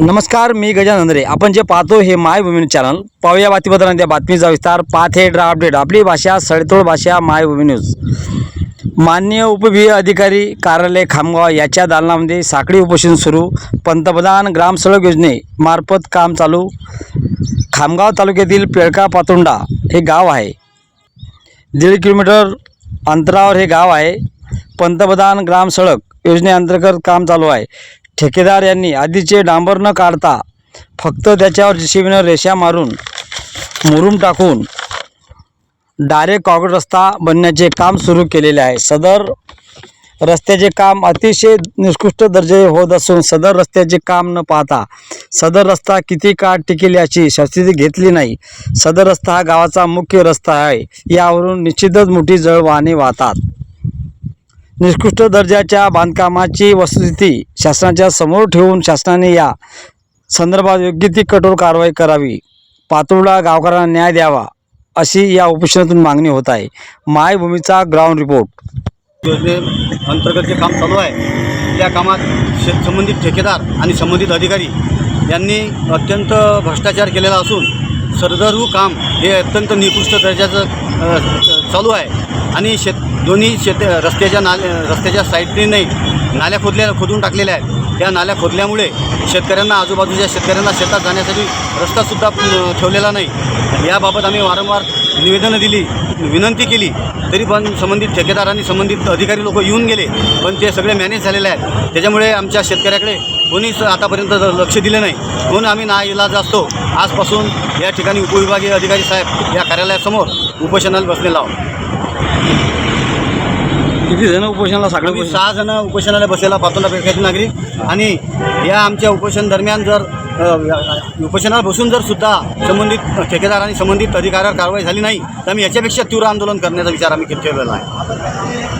नमस्कार मी गजानन अंद्रे आपण जे पाहतो हे मायभूमी न्यूज चॅनल पाहूया बातमीपत्रांच्या बातमीचा विस्तार. पाथ हे ड्रा अपडेट. आपली भाषा सडतोड भाषा मायभूमी न्यूज मान्य उपविभागीय अधिकारी कार्यालय खामगाव याच्या दालनामध्ये साखळी उपोषण सुरू. पंतप्रधान ग्राम सडक योजनेमार्फत काम चालू. खामगाव तालुक्यातील पेळका पातोंडा हे गाव आहे. दीड किलोमीटर अंतरावर हे गाव आहे. पंतप्रधान ग्राम सडक योजनेअंतर्गत काम चालू आहे. ठेकेदार यांनी आधीचे डांबर न काढता फक्त त्याच्यावर जिशिबीनं रेषा मारून मुरूम टाकून डायरेक्ट कॉंक्रीट रस्ता बनण्याचे काम सुरू केलेले आहे. सदर रस्त्याचे काम अतिशय निकृष्ट दर्जे होत असून सदर रस्त्याचे काम न पाहता सदर रस्ता किती काळ टिकेल याची शास्त्री घेतली नाही. सदर रस्ता हा गावाचा मुख्य रस्ता आहे. यावरून निश्चितच मोठी जळवाहने वाहतात. निकृष्ट दर्जाच्या बांधकामाची वस्तुस्थिती शासनाच्या समोर ठेवून शासनाने या संदर्भात योग्य ती कठोर कारवाई करावी. पातुर्डा गावकऱ्यांना न्याय द्यावा अशी या उपोषणातून मागणी होत आहे. मायभूमीचा ग्राउंड रिपोर्ट. योजने अंतर्गत जे काम चालू आहे त्या कामात शे संबंधित ठेकेदार आणि संबंधित अधिकारी यांनी अत्यंत भ्रष्टाचार केलेला असून सर्व काम हे अत्यंत निकृष्ट दर्जाचं चालू आहे. आणि शेत दोन्ही शेत रस्त्याच्या नाले रस्त्याच्या साईडने नाही नाल्या खोदल्या खोदून टाकलेल्या आहेत. त्या नाल्या खोदल्यामुळे शेतकऱ्यांना आजूबाजूच्या शेतकऱ्यांना शेतात जाण्यासाठी रस्तासुद्धा ठेवलेला नाही. याबाबत आम्ही वारंवार निवेदनं दिली विनंती केली. तरी पण संबंधित ठेकेदारांनी संबंधित अधिकारी लोक येऊन गेले पण ते सगळे मॅनेज झालेले आहेत. त्याच्यामुळे आमच्या शेतकऱ्याकडे कोणीच आतापर्यंत लक्ष दिलं नाही म्हणून आम्ही ना इलाज असतो. आजपासून या ठिकाणी उपविभागीय अधिकारी साहेब या कार्यालयासमोर उपोषणाला बसलेला आहोत. किती जण उपोषणाला साखळी सहा जण उपोषणाला बसलेला पातोंडा पेटकाचे नागरिक. आणि या आमच्या उपोषण दरम्यान जर उपोषणाला बसून जर सुद्धा संबंधित ठेकेदार आणि संबंधित अधिकाऱ्यावर कारवाई झाली नाही तर आम्ही याच्यापेक्षा तीव्र आंदोलन करण्याचा विचार आम्ही ठेवलेला आहे.